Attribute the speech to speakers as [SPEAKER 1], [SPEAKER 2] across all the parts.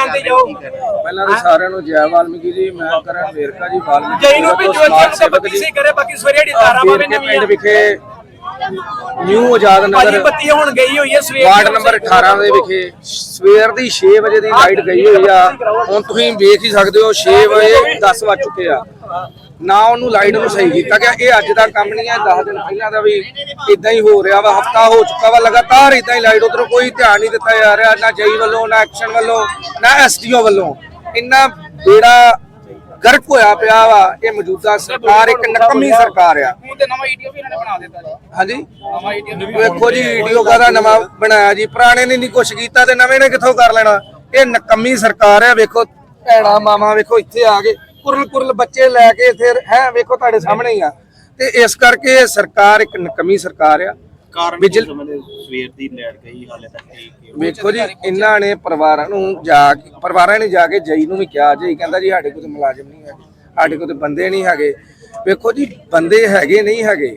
[SPEAKER 1] ਆਂਦੇ ਜਾਓ।
[SPEAKER 2] ਪਹਿਲਾਂ ਤਾਂ ਸਾਰਿਆਂ ਨੂੰ ਜੈ ਵਾਲਮੀਕੀ ਜੀ ਮੈਂ ਕਰਨ ਵੇਰਕਾ ਜੀ ਵਾਲਮੀਕੀ
[SPEAKER 1] ਜਈ ਨੂੰ ਬੱਤੀ
[SPEAKER 2] ਜੀ
[SPEAKER 1] ਸੀ ਕਰੇ ਬਾਕੀ ਸਵੇਰੇ ਜਿਹੜੀ ਤਾਰਾਂ
[SPEAKER 2] ਕੇ
[SPEAKER 1] ਨਵੀਆਂ
[SPEAKER 2] ਪਿੰਡ ਵਿਖੇ ਨਿਊ ਆਜ਼ਾਦ ਨਗਰ
[SPEAKER 1] ਬੱਤੀ ਹੁਣ ਗਈ ਹੋਈ ਹੈ ਸਵੇਰ
[SPEAKER 2] ਵਾਰਡ ਨੰਬਰ 18 ਦੇ ਵਿਖੇ। ਸਵੇਰ ਦੀ 6 ਵਜੇ ਦੀ ਲਾਈਟ ਗਈ ਹੋਈ ਆ। ਹੁਣ ਤੁਸੀਂ ਵੇਖ ਹੀ ਸਕਦੇ ਹੋ 6 ਵਜੇ 10 ਵੱਜ ਚੁੱਕੇ ਆ। ਨਾ ਉਹਨੂੰ ਲਾਈਟ ਨੂੰ ਸਹੀ ਕੀਤਾ ਗਿਆ। ਇਹ ਅੱਜ ਦਾ ਕੰਮ ਨਹੀਂ ਹੈ। 10 ਦਿਨ ਪਹਿਲਾਂ ਦਾ ਵੀ ਇਦਾਂ ਹੀ ਹੋ ਰਿਹਾ ਵਾ। ਹਫਤਾ ਹੋ ਚੁੱਕਾ ਵਾ। ਲਗਾਤਾਰ ਇਦਾਂ ਹੀ ਲਾਈਟ ਉਧਰ ਕੋਈ ਧਿਆਨ ਨਹੀਂ ਦਿੱਤਾ ਜਾ ਰਿਹਾ। ਨਾ ਜਈ ਵੱਲੋਂ ਨਾ ਐਕਸ਼ਨ ਵੱਲੋਂ ਨਾ ਐਸਡੀਓ ਵੱਲੋਂ। ਇੰਨਾ ਬੇੜਾ ਗਰਕ ਹੋਇਆ ਪਿਆ ਵਾ। ਇਹ ਮੌਜੂਦਾ ਸਰਕਾਰ ਇੱਕ ਨਕਮੀ ਸਰਕਾਰ ਆ।
[SPEAKER 3] ਤੇ ਨਵਾਂ ਈਡੀਓ ਵੀ ਇਹਨਾਂ ਨੇ ਬਣਾ ਦਿੱਤਾ ਜੀ।
[SPEAKER 2] ਹਾਂਜੀ?
[SPEAKER 3] ਨਵਾਂ ਈਡੀਓ
[SPEAKER 2] ਵੇਖੋ ਜੀ ਵੀਡੀਓ ਕਾਦਾ ਨਵਾਂ ਬਣਾਇਆ ਜੀ? ਪੁਰਾਣੇ ਨੇ ਨਹੀਂ ਕੁਛ ਕੀਤਾ ਤੇ ਨਵੇਂ ਨੇ ਕਿੱਥੋਂ ਕਰ ਲੈਣਾ? ਇਹ ਨਕਮੀ ਸਰਕਾਰ ਹੈ ਵੇਖੋ ਭੈਣਾ ਮਾਮਾ ਵੇਖੋ ਇੱਥੇ ਆ ਗਏ ਕੁਰਲ ਕੁਰਲ ਬੱਚੇ ਲੈ ਕੇ ਇੱਥੇ ਹੈ ਵੇਖੋ ਤੁਹਾਡੇ ਸਾਹਮਣੇ ਹੀ ਆ। ਤੇ ਇਸ ਕਰਕੇ ਸਰਕਾਰ ਇੱਕ ਨਕਮੀ ਸਰਕਾਰ ਆ।
[SPEAKER 4] ਕਾਰਨ ਸਮਝਦੇ ਸਵੇਰ ਦੀ ਲੈਟ ਗਈ ਹਾਲੇ ਤੱਕ ਠੀਕ ਹੈ
[SPEAKER 2] ਵੇਖੋ ਜੀ ਇਹਨਾਂ ਨੇ ਪਰਿਵਾਰਾਂ ਨੂੰ ਜਾ ਕੇ ਪਰਿਵਾਰਾਂ ਨੇ ਜਾ ਕੇ ਜਈ ਨੂੰ ਵੀ ਕਿਹਾ ਜਈ ਕਹਿੰਦਾ ਜੀ ਸਾਡੇ ਕੋਲ ਤਾਂ ਮੁਲਾਜ਼ਮ ਨਹੀਂ ਹੈਗੇ ਸਾਡੇ ਕੋਲ ਤਾਂ ਬੰਦੇ ਨਹੀਂ ਹੈਗੇ। ਵੇਖੋ ਜੀ ਬੰਦੇ ਹੈਗੇ ਨਹੀਂ ਹੈਗੇ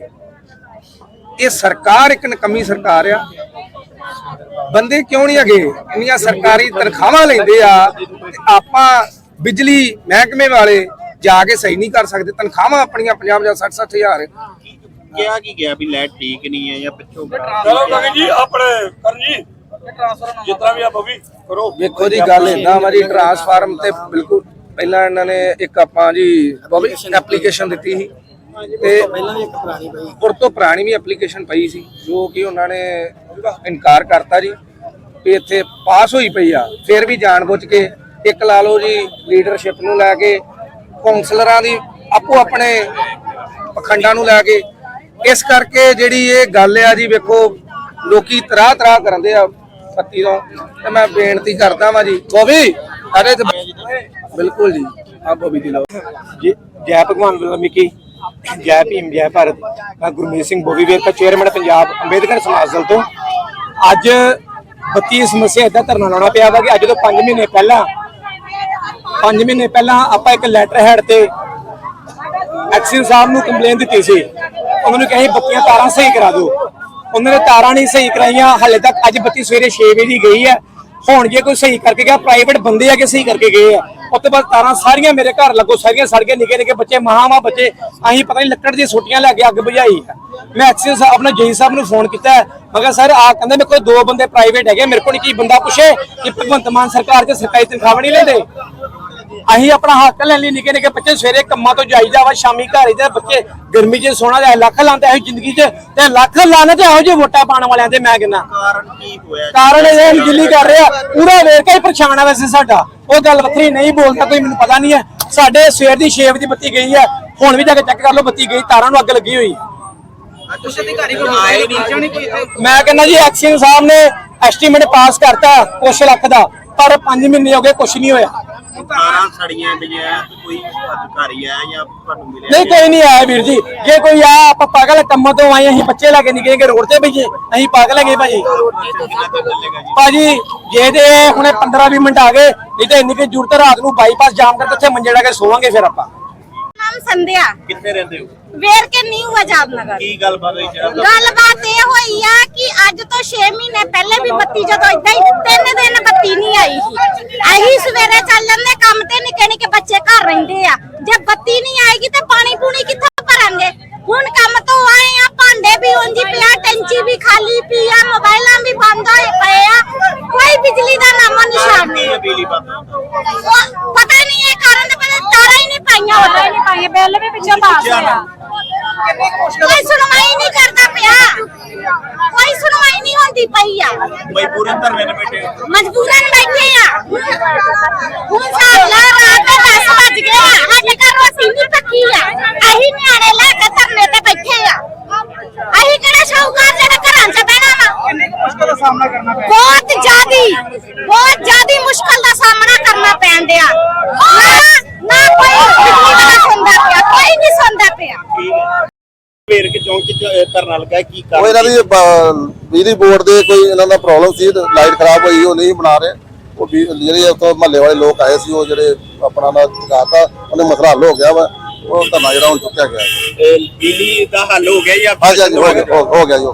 [SPEAKER 2] ਇਹ ਸਰਕਾਰ ਇੱਕ ਨਕਮੀ ਸਰਕਾਰ ਆ। ਬੰਦੇ ਕਿਉਂ ਨਹੀਂ ਹੈਗੇ? ਇੰਨੀਆਂ ਸਰਕਾਰੀ ਤਨਖਾਹਾਂ ਲੈਂਦੇ ਆ ਆਪਾਂ ਬਿਜਲੀ ਮਹਿਕਮੇ ਵਾਲੇ ਜਾ ਕੇ ਸਹੀ ਨਹੀਂ ਕਰ ਸਕਦੇ ਤਨਖਾਹਾਂ ਆਪਣੀਆਂ 50 50 60 60 ਹਜ਼ਾਰ।
[SPEAKER 4] ਕਿਹਾ ਕੀ ਗਿਆ ਵੀ ਲੈਟ ਠੀਕ ਨਹੀਂ ਹੈ ਜਾਂ ਪਿੱਛੋਂ
[SPEAKER 5] ਚਲੋ ਗਗਨ ਜੀ ਆਪਣੇ ਕਰਨ ਜੀ। ਜਿਤਨਾ ਵੀ ਆ ਬਵੀ ਕਰੋ।
[SPEAKER 2] ਵੇਖੋ ਜੀ ਗੱਲ ਇਦਾਂ ਵਾ ਜੀ ਟਰਾਂਸਫਾਰਮ ਤੇ ਬਿਲਕੁਲ ਪਹਿਲਾਂ ਇਹਨਾਂ ਨੇ ਇੱਕ ਆਪਾਂ ਜੀ ਐਪਲੀਕੇਸ਼ਨ ਦਿੱਤੀ ਸੀ। ਤੇ ਪਹਿਲਾਂ ਵੀ ਇੱਕ ਪੁਰਾਣੀ ਪਈ ਉਸ ਤੋਂ ਪੁਰਾਣੀ ਵੀ ਐਪਲੀਕੇਸ਼ਨ ਪਈ ਸੀ ਜੋ ਕਿ ਉਹਨਾਂ ਨੇ ਇਨਕਾਰ ਕਰਤਾ ਜੀ ਵੀ ਇੱਥੇ ਪਾਸ ਹੋਈ ਪਈ ਆ ਫਿਰ ਵੀ ਜਾਣਬੁੱਝ ਕੇ ਇੱਕ ਲਾ ਲਓ ਜੀ ਲੀਡਰਸ਼ਿਪ ਨੂੰ ਲੈ ਕੇ ਕਾਉਂਸਲਰਾਂ ਦੀ ਆਪੋ ਆਪਣੇ ਪਖੰਡਾਂ ਨੂੰ ਲੈ ਕੇ। ਇਸ ਕਰਕੇ ਜਿਹੜੀ ਇਹ ਗੱਲ ਆ ਜੀ ਵੇਖੋ, ਲੋਕੀ ਤਰਾ ਤਰਾਹ ਕਰਦੇ ਆ ਪੱਤੀ ਤੋਂ। ਤੇ ਮੈਂ ਬੇਨਤੀ ਕਰਦਾ ਵਾਂ ਜੀ ਬੋਬੀ ਅਰੇ ਬਿਲਕੁਲ ਜੀ, ਆ ਬੋਬੀ ਦੀ ਲਓ।
[SPEAKER 1] ਜੀ, ਜੈ ਭਗਵਾਨ ਵਾਲਮੀਕੀ ਜੈ ਭੀਮ, ਜੈ ਭਾਰਤ। ਮੈਂ ਗੁਰਮੀਤ ਸਿੰਘ ਬੋਬੀ ਵੇਰਕਾ ਚੇਅਰਮੈਨ ਪੰਜਾਬ ਅੰਬੇਦਕਰ ਸਮਾਜ ਦਲ ਤੋਂ। ਅੱਜ ਬੱਤੀ ਦੀ ਸਮੱਸਿਆ ਇਦਾਂ ਧਰਨਾ ਲਾਉਣਾ ਪਿਆ ਵਾ ਕਿ ਅੱਜ ਤੋਂ 5 ਮਹੀਨੇ ਪਹਿਲਾਂ 5 ਮਹੀਨੇ ਪਹਿਲਾਂ ਆਪਾਂ ਇੱਕ ਲੈਟਰ ਹੈਡ ਤੇ ਐਕਸ਼ਨ ਸਾਹਿਬ ਨੂੰ ਕੰਪਲੇਨ ਦਿੱਤੀ ਸੀ। ਉਹਨਾਂ ਨੂੰ ਕਿਹਾ ਬੱਤੀਆਂ ਤਾਰਾਂ ਸਹੀ ਕਰਾ ਦਿਓ। ਉਹਨਾਂ ਨੇ ਤਾਰਾਂ ਨਹੀਂ ਸਹੀ ਕਰਾਈਆਂ, ਹਾਲੇ ਤੱਕ ਅੱਜ ਬੱਤੀ ਸਵੇਰੇ 6 ਵਜੇ ਦੀ ਗਈ ਹੈ। ਹੁਣ ਜੇ ਕੋਈ ਸਹੀ ਕਰਕੇ ਗਿਆ ਪ੍ਰਾਈਵੇਟ ਬੰਦੇ ਆ ਕਿ ਸਹੀ ਕਰਕੇ ਗਏ ਆ। ਉਸ ਤੋਂ ਬਾਅਦ ਤਾਰਾਂ ਸਾਰੀਆਂ ਮੇਰੇ ਘਰ ਲੱਗੋ, ਸਾਰੀਆਂ ਸੜ ਗਏ ਨਿੱਕੇ ਨਿੱਕੇ ਬੱਚੇ ਮਹਾਵਾ ਬੱਚੇ, ਅਸੀਂ ਪਤਾ ਨਹੀਂ ਲੱਕੜ ਦੀਆਂ ਸੋਟੀਆਂ ਲੈ ਕੇ ਅੱਗ ਬੁਝਾਈ। ਮੈਂ ਐਕਸ਼ਨ ਸਾਹਿਬ, ਆਪਣੇ ਜਈ ਸਾਹਿਬ ਨੂੰ ਫੋਨ ਕੀਤਾ। ਹੈ। ਮੈਂ ਕਿਹਾ, ਸਰ ਆ ਕਹਿੰਦੇ ਮੇਰੇ ਕੋਲ ਦੋ ਬੰਦੇ ਪ੍ਰਾਈਵੇਟ ਹੈਗੇ, ਮੇਰੇ ਕੋਲ ਕੀ ਬੰਦਾ ਪੁੱਛੇ ਕਿ ਭਗਵੰਤ ਮਾਨ ਸਰਕਾਰ 'ਚ ਸਰਕਾਰੀ ਤਨਖਾਹ ਨਹੀਂ ਲੈਂਦੇ? ਅਸੀਂ ਆਪਣਾ ਹੱਕ ਲੈਣ ਲਈ ਨਿੱਕੇ ਨਿੱਕੇ ਬੱਚੇ ਸਵੇਰੇ ਕੰਮਾਂ ਤੋਂ ਜਾਈਦਾ ਵਾ ਸ਼ਾਮੀ ਘਰ ਆਈਦਾ ਬੱਚੇ ਗਰਮੀ 'ਚ ਸੋਣਾ ਜਾਏ ਲੱਖ ਲਾਉਂਦੇ ਅਸੀਂ ਜ਼ਿੰਦਗੀ 'ਚ ਤੇ ਲੱਖ ਲਾਣੇ ਤੇ ਇਹੋ ਜਿਹੇ ਵੋਟਾਂ ਪਾਉਣ ਵਾਲਿਆਂ ਤੇ ਮੈਂ ਕਹਿੰਦਾ।
[SPEAKER 4] ਕਾਰਨ ਕੀ ਹੋਇਆ?
[SPEAKER 1] ਕਾਰਨ ਇਹ ਗਿੱਲੀ ਕਰ ਰਿਹਾ ਪੂਰਾ ਵੇਰਕਾ ਹੀ ਪਰੇਸ਼ਾਨ ਆ ਵੈਸੇ ਸਾਡਾ। ਉਹ ਗੱਲ ਵੱਖਰੀ ਨਹੀਂ ਬੋਲਦਾ ਕੋਈ ਮੈਨੂੰ ਪਤਾ ਨਹੀਂ ਹੈ। ਸਾਡੇ ਸਵੇਰ ਦੀ 6 ਵਜੇ ਬੱਤੀ ਗਈ ਹੈ। ਹੁਣ ਵੀ ਜਾ ਕੇ ਚੈੱਕ ਕਰ ਲਓ ਬੱਤੀ ਗਈ ਤਾਰਾਂ ਨੂੰ ਅੱਗ ਲੱਗੀ ਹੋਈ। ਹੈ
[SPEAKER 3] ਕੁਛ ਅਧਿਕਾਰੀ ਕੋਲ ਆਏ ਨਹੀਂ ਕਿਉਂ ਨਹੀਂ ਕੋਈ ਇੱਥੇ?
[SPEAKER 1] ਮੈਂ ਕਹਿੰਦਾ ਜੀ ਐਕਸ਼ਨ ਸਾਹਿਬ ਨੇ ਐਸਟੀਮੇਟ ਪਾਸ ਕਰਤਾ ਕੁਛ ਲੱਖ ਦਾ ਪਰ 5 ਮਹੀਨੇ ਹੋ ਗਏ ਕੁਛ ਨਹੀਂ ਹੋਇਆ।
[SPEAKER 4] ਤਾਰਾਂ ਸੜੀਆਂ ਪਈਆਂ ਤੇ ਕੋਈ ਅਧਿਕਾਰੀ ਆਇਆ ਜਾਂ ਤੁਹਾਨੂੰ ਮਿਲਿਆ?
[SPEAKER 1] ਨਹੀਂ ਕੋਈ ਨਹੀਂ ਆਇਆ ਵੀਰ ਜੀ। ਜੇ ਕੋਈ ਆ ਆਪਾਂ ਪਾਗਲ ਕੰਮਾਂ ਤੋਂ ਆਏ ਅਸੀਂ ਬੱਚੇ ਲੈ ਕੇ ਨਿਕਲੇ ਕਿ ਰੋਡ ਤੇ ਭਈਏ ਅਸੀਂ ਪਾਗਲ ਹੈਗੇ ਭਾਜੀ। ਭਾਜੀ ਜੇ ਤੇ ਹੁਣੇ 15 20 ਮਿੰਟ ਆ ਗਏ ਨਹੀਂ ਤੇ ਇੰਨੀ ਕਿ ਜ਼ਰੂਰਤ ਰਾਤ ਨੂੰ ਬਾਈਪਾਸ ਜਾਮ ਕਰਕੇ ਉੱਥੇ ਮੰਜੇ ਲਾ ਕੇ ਸੋਵਾਂਗੇ ਫਿਰ ਆਪਾਂ।
[SPEAKER 6] ਨਾਮ ਸੰਧਿਆ।
[SPEAKER 4] ਕਿੱਥੇ ਰਹਿੰਦੇ ਹੋ?
[SPEAKER 6] ਵੇਰ ਕੇ ਨਿਊ ਆਜ਼ਾਦ ਨਗਰ
[SPEAKER 4] ਕੀ ਗੱਲਬਾਤ ਹੋਈ ਜਿਹੜਾ
[SPEAKER 6] ਗੱਲਬਾਤ ਇਹ ਹੋਈ ਆ ਕਿ ਅੱਜ ਤੋਂ 6 ਮਹੀਨੇ ਪਹਿਲੇ ਵੀ ਬੱਤੀ ਜਦੋਂ ਇਦਾਂ ਹੀ ਤਿੰਨ ਦਿਨ ਬੱਤੀ ਨਹੀਂ ਆਈ। ਸਵੇਰੇ ਚੱਲ ਜਾਂਦੇ ਕੰਮ ਤੇ ਨਿੱਕੇ ਨਿੱਕੇ ਬੱਚੇ ਘਰ ਰਹਿੰਦੇ ਆ। ਜੇ ਬੱਤੀ ਨਹੀਂ ਆਏਗੀ ਤੇ ਪਾਣੀ ਪੂਣੀ ਕਿੱਥੋਂ ਭਰਾਂਗੇ? ਹੁਣ ਕੰਮ ਤੋਂ ਆਏ ਆ ਭਾਂਡੇ ਵੀ ਉਂਝੀ ਪਿਆ ਟੈਂਚੀ ਵੀ ਖਾਲੀ ਪਈ ਆ ਮੋਬਾਈਲਾਂ ਵੀ ਬੰਦ ਹੋਏ ਪਏ ਆ। ਕੋਈ ਬਿਜਲੀ ਦਾ ਨਾਮੋ ਨਿਸ਼ਾਨ ਨਹੀਂ
[SPEAKER 4] ਬਿਜਲੀ ਬੰਦ
[SPEAKER 6] ਉਹ ਪਤਾ ਨਹੀਂ ਇਹ ਕਾਰਨ ਤੇ ਪਹਿਲੇ ਤਾਰਾਂ ਹੀ ਨਹੀਂ ਪਾਈਆਂ ਤਾਰਾਂ ਹੀ ਨਹੀਂ ਪਾਈਆਂ ਬਿੱਲ ਵੀ ਪਿੱਛੇ ਪਾਸ ਹੋਇਆ। ਕੋਈ ਸੁਣਵਾਈ ਨਹੀਂ ਕਰਦਾ ਪਿਆ। ਕੋਈ ਸੁਣਵਾਈ ਨਹੀਂ ਹੁੰਦੀ ਪਈ ਆ।
[SPEAKER 4] ਮਜਬੂਰਨ ਧਰਨੇ ਤੇ ਬੈਠੇ ਹੋ।
[SPEAKER 6] ਮਜਬੂਰਨ ਬੈਠੇ ਆ। ਹੁਣ ਸਾਲ ਲਾ ਰਾਤ ਦੇ 10 ਵੱਜ ਗਏ ਆ। ਸਾਡੇ ਘਰ ਰੋਟੀ ਨਹੀਂ ਪੱਕੀ ਆ। ਅਸੀਂ ਨਿਆਣੇ ਲੈ ਕੇ ਧਰਨੇ ਤੇ ਬੈਠੇ ਆ। ਅਸੀਂ ਕਿਹੜੇ ਸ਼ੌਕਰ ਜਿਹੜੇ ਘਰਾਂ 'ਚ ਬਹਿਣਾ ਵਾ?
[SPEAKER 3] ਕਿੰਨੀ ਕੁ ਮੁਸ਼ਕਲ ਦਾ ਸਾਹਮਣਾ ਕਰਨਾ ਪਿਆ?
[SPEAKER 6] ਬਹੁਤ ਜ਼ਿਆਦੀ ਬਹੁਤ ਜ਼ਿਆਦੀ ਮੁਸ਼ਕਲ ਦਾ ਸਾਹਮਣਾ ਕਰਨਾ ਪੈਣ ਡਿਆ। ਨਾ ਕੋਈ ਸੁਣਦਾ ਪਿਆ ਕੋਈ ਨਹੀਂ ਸੁਣਦਾ ਪਿਆ।
[SPEAKER 4] ਵੇਰ ਕੇ ਚੌਂਕ ਚ ਧਰਨਾ ਲੱਗਾ ਕੀ
[SPEAKER 7] ਉਹ
[SPEAKER 4] ਕਾਰਨ
[SPEAKER 7] ਇਹਨਾਂ ਦੀ ਬਿਜਲੀ ਬੋਰਡ ਦੇ ਕੋਈ ਇਹਨਾਂ ਦਾ ਪ੍ਰੋਬਲਮ ਸੀ ਲਾਈਟ ਖਰਾਬ ਹੋਈ ਉਹ ਨਹੀਂ ਬਣਾ ਰਹੇ। ਉਹ ਵੀ ਜਿਹੜੇ ਉੱਥੋਂ ਮਹੱਲੇ ਵਾਲੇ ਲੋਕ ਆਏ ਸੀ ਉਹ ਜਿਹੜੇ ਆਪਣਾ ਦਾ ਚੁਕਾਤਾ ਉਹਨੇ ਮਸਲਾ ਹੱਲ ਹੋ ਗਿਆ ਵਾ ਉਹ ਧਰਨਾ ਜਿਹੜਾ ਹੁਣ ਚੁੱਕਿਆ ਗਿਆ।
[SPEAKER 4] ਬਿਜਲੀ ਦਾ ਹੱਲ ਹੋ ਗਿਆ ਜਾਂ
[SPEAKER 7] ਹਾਂਜੀ ਹਾਂਜੀ ਹੋ ਗਿਆ ਹੋ- ਹੋ ਗਿਆ। ਜੀ